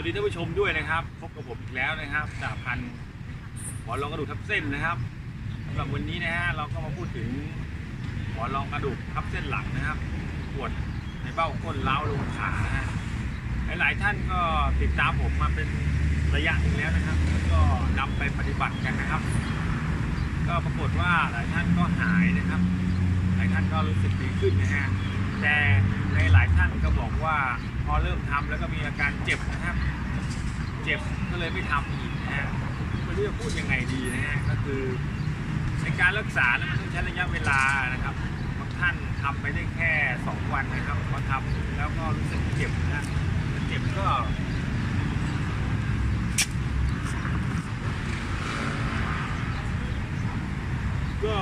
วัสดีท่านผู้ชมด้วยนะครับพบกับผมอีกแล้วนะครับจากพันหมอนรองกระดูกทับเส้นนะครับสำหรับวันนี้นะฮะเราก็มาพูดถึงหมอนรองกระดูกทับเส้นหลังนะครับปวดในเบ้าก้นเล้าลงขานะฮะหลายๆท่านก็ติดตามผมมาเป็นระยะหนึงแล้วนะครับ ก็นำไปปฏิบัติกันนะครับ ก็ปรากฏว่าหลายท่านก็หายนะครับ หลายท่านก็รู้สึกดีขึ้นนะฮะแต่ในหลายท่านก็บอกว่า อเริ่มทำแล้วก็มีอาการเจ็บนะครับ เจ็บก็เลยไม่ทำอีกนะฮะไม่รู้จะพูดยังไงดีนะฮะก็คือในการรักษาเนี่ยมันต้องใช้ระยะเวลานะครับบางท่านทำไปได้แค่ 2 วันนะครับพอทำแล้วก็รู้สึกเจ็บนะเจ็บก็ก็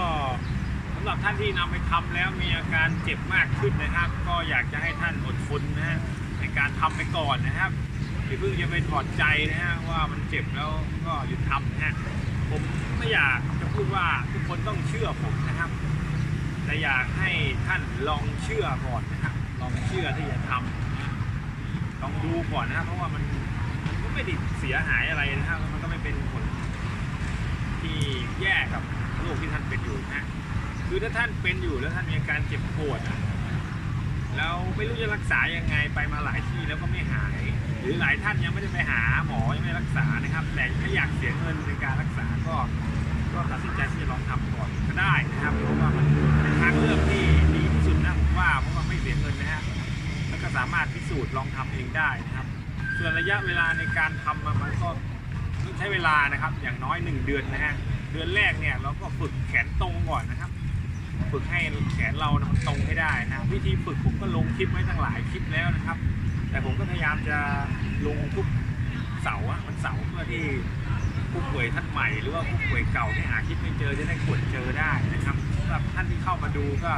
สำหรับท่านที่นำไปทำแล้วมีอาการเจ็บมากขึ้นนะครับ ก็อยากจะให้ท่านอดทนนะฮะ การทำไปก่อนนะครับอย่าเพิ่งจะไปถอดใจนะฮะว่ามันเจ็บแล้วก็หยุดทำนะฮะผมไม่อยากจะพูดว่าทุกคนต้องเชื่อผมนะครับ แต่อยากให้ท่านลองเชื่อก่อนนะครับลองเชื่อที่จะทำนะลองดูก่อนนะครับเพราะว่ามันมันก็ไม่ได้เสียหายอะไรนะครับมันก็ไม่เป็นผลที่แย่กับโรคที่ท่านเป็นอยู่นะคือถ้าท่านเป็นอยู่แล้วท่านมีอาการเจ็บปวดอะ แล้วไม่รู้จะรักษายังไงไปมาหลายที่แล้วก็ไม่หาย หรือหลายท่านยังไม่ได้ไปหาหมอยังไม่ได้รักษานะครับ แต่ไม่อยากเสียเงินในการรักษาก็ ก็ตัดสินใจที่จะลองทำก่อนก็ได้นะครับเพราะว่ามันเป็นทางเลือกที่ดีที่สุดนะผมว่าเพราะว่าไม่เสียเงินนะฮะแล้วก็สามารถพิสูจน์ลองทำเองได้นะครับ ส่วนระยะเวลาในการทำอะมันก็ต้องใช้เวลานะครับอย่างน้อย 1 เดือนนะฮะเดือนแรกเนี่ยเราก็ฝึกแขนตรงก่อนนะครับ ฝึกให้แขนเรานะมันตรงให้ได้นะวิธีฝึกผมก็ลงคลิปไว้ตั้งหลายคลิปแล้วนะครับ แต่ผมก็พยายามจะลงทุกเสาร์อะมันเสาร์เพื่อที่ผู้ป่วยท่านใหม่หรือว่าผู้ป่วยเก่าที่หาคลิปไม่เจอจะได้กดเจอได้นะครับสำหรับท่านที่เข้ามาดูก็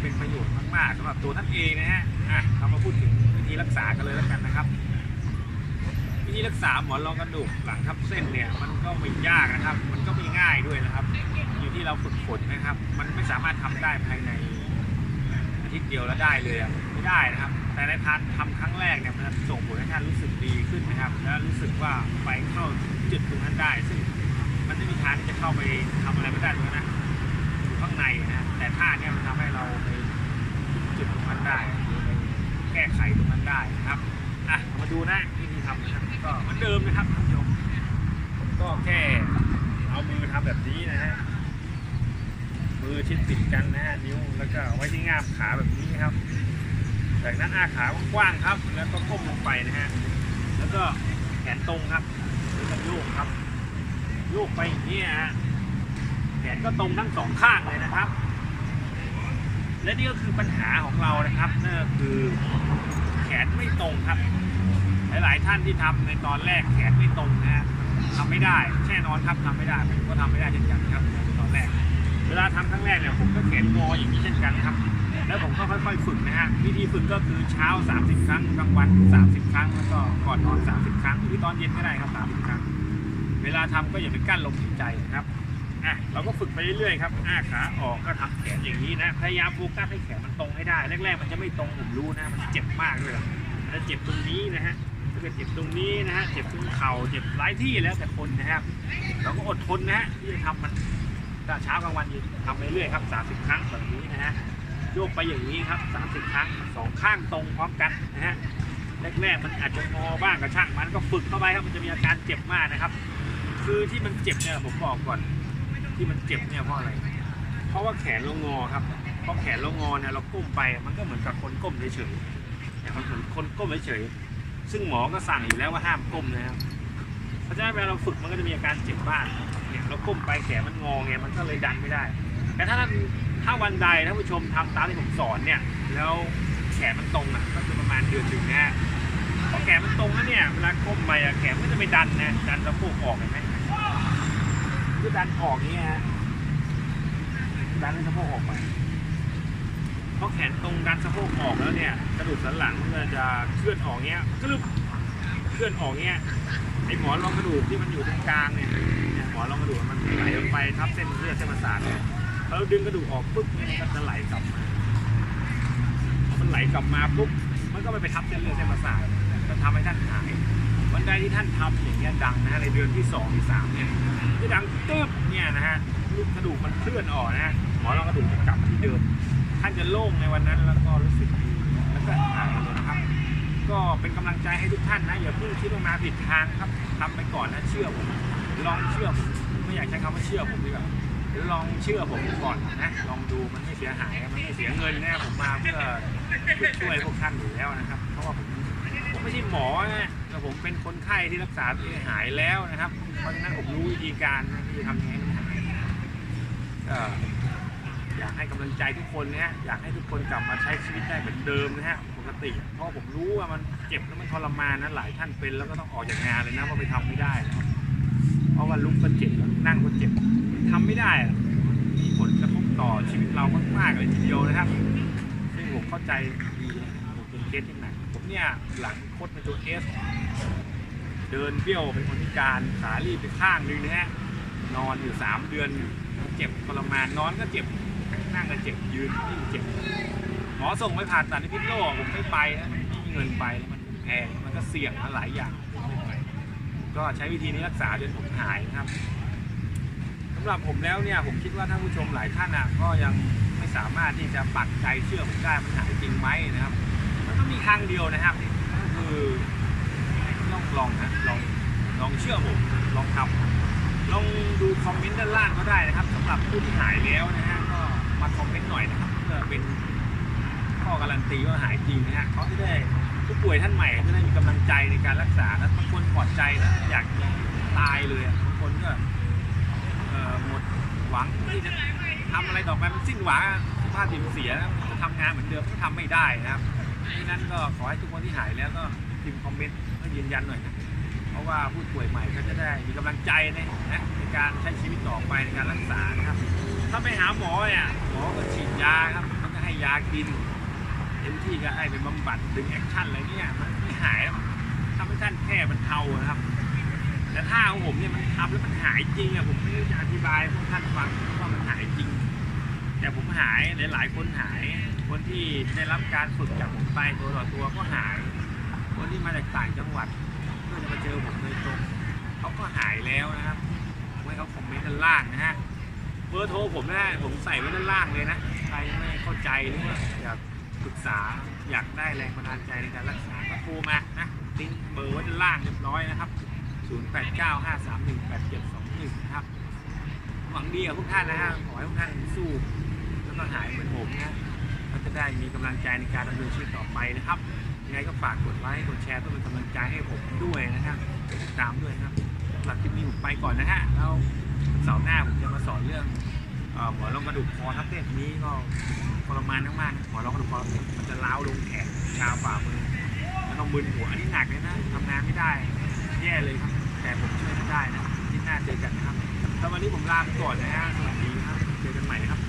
เป็นประโยชน์มากๆสำหรับตัวท่านเองนะฮะอะเรามาพูดถึงวิธีรักษากันเลยแล้วกันนะครับวิธีรักษาหมอนรองกระดูกหลังทับเส้นเนี่ยมันก็ไม่ยากนะครับ มันก็ไม่ง่ายด้วยนะครับ ที่เราฝึกฝนนะครับ มันไม่สามารถทำได้ภายในอาทิตย์เดียวแล้วได้เลยไม่ได้นะครับ แต่ในทานทำครั้งแรกเนี่ยมันส่งผลให้ท่านรู้สึกดีขึ้นนะครับ แล้วรู้สึกว่าไปเข้าจุดตรงนั้นได้ ซึ่งมันไม่มีทางที่จะเข้าไปทำอะไรไม่ได้ตรงนั้นนะอยู่ข้างในนะแต่ท่าเนี่ยมันทำให้เราไปจุดตรงนั้นได้หรือไปแก้ไขตรงนั้นได้นะครับอะมาดูนะวิธีทำนะครับก็เหมือนเดิมนะครับท่านผู้ชมก็แค่เอามือทำแบบนี้นะฮะ ชิดติดกันนะฮะนิ้วแล้วก็ไว้ที่ง่ามขาแบบนี้ครับ จากนั้นอาขากว้างครับ แล้วก็ก้มลงไปนะฮะแล้วก็แขนตรงครับแล้วก็โยกครับโยกไปอย่างนี้ฮะแขนก็ตรงทั้งสองข้างเลยนะครับ และนี่ก็คือปัญหาของเรานะครับนั่นก็คือแขนไม่ตรงครับ หลาย ๆ ท่านที่ทำในตอนแรกแขนไม่ตรงนะฮะทำไม่ได้แน่นอนครับทำไม่ได้ผมก็ทำไม่ได้เช่นกันครับในตอนแรก เวลาทำครั้งแรกเนี่ยผมก็แขนงออย่างนี้เช่นกันครับ แล้วผมก็ค่อยๆฝึกนะฮะวิธีฝึกก็คือเช้า 30 ครั้งกลางวัน 30 ครั้ง แล้วก็ก่อนนอน 30 ครั้ง หรือตอนเย็นก็ได้ครับ 30 ครั้ง เวลาทำก็อย่าไปกั้นลมหายใจนะครับอะเราก็ฝึกไปเรื่อยๆครับอ้าขาออกก็ทำแขนอย่างนี้นะ พยายามโฟกัสให้แขนมันตรงให้ได้ แรกๆ มันจะไม่ตรงผมรู้นะ มันเจ็บมากเลยล่ะแล้วเจ็บตรงนี้นะฮะถ้าเกิดเจ็บตรงนี้นะฮะ เจ็บตรงเข่า เจ็บหลายที่แล้วแต่คนนะครับ เราก็อดทนนะฮะที่จะทำมัน ก็เช้ากลางวันเย็นทำไปเรื่อยครับ 30 ครั้งแบบนี้นะฮะโยกไปอย่างนี้ครับ 30 ครั้งสองข้างตรงพร้อมกันนะฮะแรกๆมันอาจจะงอบ้างกระช่างมันก็ฝึกเข้าไปครับมันจะมีอาการเจ็บมากนะครับ คือที่มันเจ็บเนี่ยผมบอกก่อน ที่มันเจ็บเนี่ยเพราะอะไร เพราะว่าแขนเรางอครับเพราะแขนเรางอเนี่ยเราก้มไปมันก็เหมือนกับคนก้มเฉยๆเนี่ยมันเหมือนคนก้มเฉยๆซึ่งหมอก็สั่งอยู่แล้วว่าห้ามก้มนะครับเพราะฉะนั้นเวลาเราฝึกมันก็จะมีอาการเจ็บบ้าง เราก้มไปแขนมันงอไงมันก็เลยดันไม่ได้ แต่ถ้าท่านถ้าวันใดท่านผู้ชมทำตามที่ผมสอนเนี่ย แล้วแขนมันตรงอะก็คือประมาณเดือนหนึ่งนะพอแขนมันตรงแล้วเนี่ยเวลาก้มไปอะแขนมันก็จะไปดันนะดันสะโพกออกเห็นไหมคือดันออกเนี่ยฮะดันให้สะโพกออกไปพราะแขนตรงดันสะโพกออกแล้วเนี่ยกระดูกสันหลังมันจะเคลื่อนออกเงี้ยกรึบ เคลื่อนออกเงี้ยไอหมอนรองกระดูกที่มันอยู่ตรงกลางเนี่ยเนี่ยหมอนรองกระดูกมันไหลลงไปทับเส้นเลือดเส้นประสาทเนี่ยเราดึงกระดูกออกปุ๊บเนี่ยมันก็จะไหลกลับมาพอมันไหลกลับมาปุ๊บมันก็ไปไปทับเส้นเลือดเส้นประสาทก็ททำให้ท่านหายวันใดที่ท่านทำอย่างเงี้ยดังนะฮะในเดือนที่สองที่สามเนี่ยที่ดังตึ๊บเนี่ยนะฮะลูกกระดูกมันเคลื่อนออกนะหมอนรองกระดูกจะกลับที่เดิม ท่านจะโล่งในวันนั้นแล้วก็รู้สึกดีแล้วก็หายเลย ก็เป็นกำลังใจให้ทุกท่านนะอย่าเพิ่งคิดว่ามาผิดทางครับทำไปก่อนนะเชื่อผมลองเชื่อผมไม่อยากใช้คำว่าเชื่อผมดีกว่าลองเชื่อผมก่อนนะลองดูมันไม่เสียหายมันไม่เสียเงินนะผมมาเพื่อช่วยพวกท่านอยู่แล้วนะครับ เพราะว่าผมผมไม่ใช่หมอนะแต่ผมเป็นคนไข้ที่รักษาตัวหายแล้วนะครับเพราะฉะนั้นผมรู้วิธีการที่จะทำยังไงให้มันหาย อยากให้กำลังใจทุกคนนะฮะอยากให้ทุกคนกลับมาใช้ชีวิตได้เหมือนเดิมนะฮะปกติ เพราะผมรู้ว่ามันเจ็บแล้วมันทรมานนะหลายท่านเป็นแล้วก็ต้องออกจากงานเลยนะเพราะไปทำไม่ได้นะเพราะว่าลุกก็เจ็บนั่งก็เจ็บทำไม่ได้มีผลกระทบต่อชีวิตเรามากๆเลยทีเดียวนะครับซึ่งผมเข้าใจดีผมเป็นเคสที่หนักผมเนี่ยหลังคดในตัวเอสเดินเบี้ยวเป็นคนพิการขาลีบไปข้างนึงนะฮะนอนอยู่สามเดือนเจ็บทรมานนอนก็เจ็บ นั่งก็เจ็บยืนนี่งเจ็บหมอส่งไปผ่าตัดในพิษโลกผมไม่ไปนะมันไม่มีเงินไปแล้วมันแพงมันก็เสี่ยงมาหลายอย่างไม่ไปก็ใช้วิธีนี้รักษาจนผมหายนะครับสำหรับผมแล้วเนี่ยผมคิดว่าท่านผู้ชมหลายท่านอะก็ยังไม่สามารถที่จะปักใจเชื่อผมได้มันหายจริงไหมนะครับมันก็มีทางเดียวนะครับก็คือต้องลองนะลองลองเชื่อผมลองทำลองดูคอมเมนต์ด้านล่างก็ได้นะครับสำหรับผู้ที่หายแล้วนะ พื่อเป็นข้อการันตีว่าหายจริงนะฮะเขาจะได้ผู้ป่วยท่านใหม่จะได้มีกำลังใจในการรักษานะบางคนปลอดใจนะอยากจะตายเลยบางคนก็หมดหวังที่จะทำอะไรต่อไปมันสิ้นหวังอะสภาพจิตเสียจะทำงานเหมือนเดิมก็ทำไม่ได้นะครับดังนั้นก็ขอให้ทุกคนที่หายแล้วก็พิมพ์คอมเมนต์เพื่อยืนยันหน่อยนะเพราะว่าผู้ป่วยใหม่ก็จะได้มีกำลังใจนะนะในการใช้ชีวิตต่อไปในการรักษานะครับถ้าไปหาหมอเนี่ยหมอก็ ยาครับมันก็ให้ยากินเต็มที่ก็ให้ไปบำบัดดึงแอคชั่นอะไรเนี่ยมันไม่หายทำให้ท่านแค่บรรเทาครับแต่ถ้าของผมเนี่ยมันทำแล้วมันหายจริงอะผมไม่รู้จะอธิบายพวกท่านฟังว่ามันหายจริง แต่ผมหายหลายๆคนหาย คนที่ได้รับการฝึกจากผมไปตัวต่อตัวก็หาย คนที่มาจากต่างจังหวัดเพื่อจะมาเจอผมโดยตรงเขาก็หายแล้วนะครับไว้เขาคอมเมนต์ด้านล่างนะฮะ บอร์โทรผมนะฮะผมใส่ไว้ด้านล่างเลยนะใครไม่เข้าใจหรือว่าอยากปรึกษาอยากได้แรงบันดาลใจในการรักษาก็โทรมานะติ้งเบอร์ไว้ด้านล่างเรียบร้อยนะครับ 0895318721 นะครับหวังดีกับพวกท่านนะฮะขอให้พวกท่านสู้แล้วก็หายเหมือนผมนะก็จะได้มีกำลังใจในการดำเนินชีวิตต่อไปนะครับยังไงก็ฝากกดไลค์กดแชร์เพื่อเป็นกำลังใจให้ผมด้วยนะครับติดตามด้วยนะครับสำหรับคลิปนี้ผมไปก่อนนะฮะแล้ว เสาร์หน้าผมจะมาสอนเรื่องเอ่อหมอนรองกระดูกคอทับเส้นนี้ก็ทรมานมากๆนะหมอนรองกระดูกคอมันจะล้าวลงแขนชาฝ่ามือแล้วต้องมึนหัวอันนี้หนักเลยนะทำงานไม่ได้แย่เลยครับ แต่ผมช่วยไม่ได้นะที่หน้าเจอกันนะครับสำหรับวันนี้ผมลาไปก่อนนะฮะสวัสดีครับเจอกันใหม่นะครับ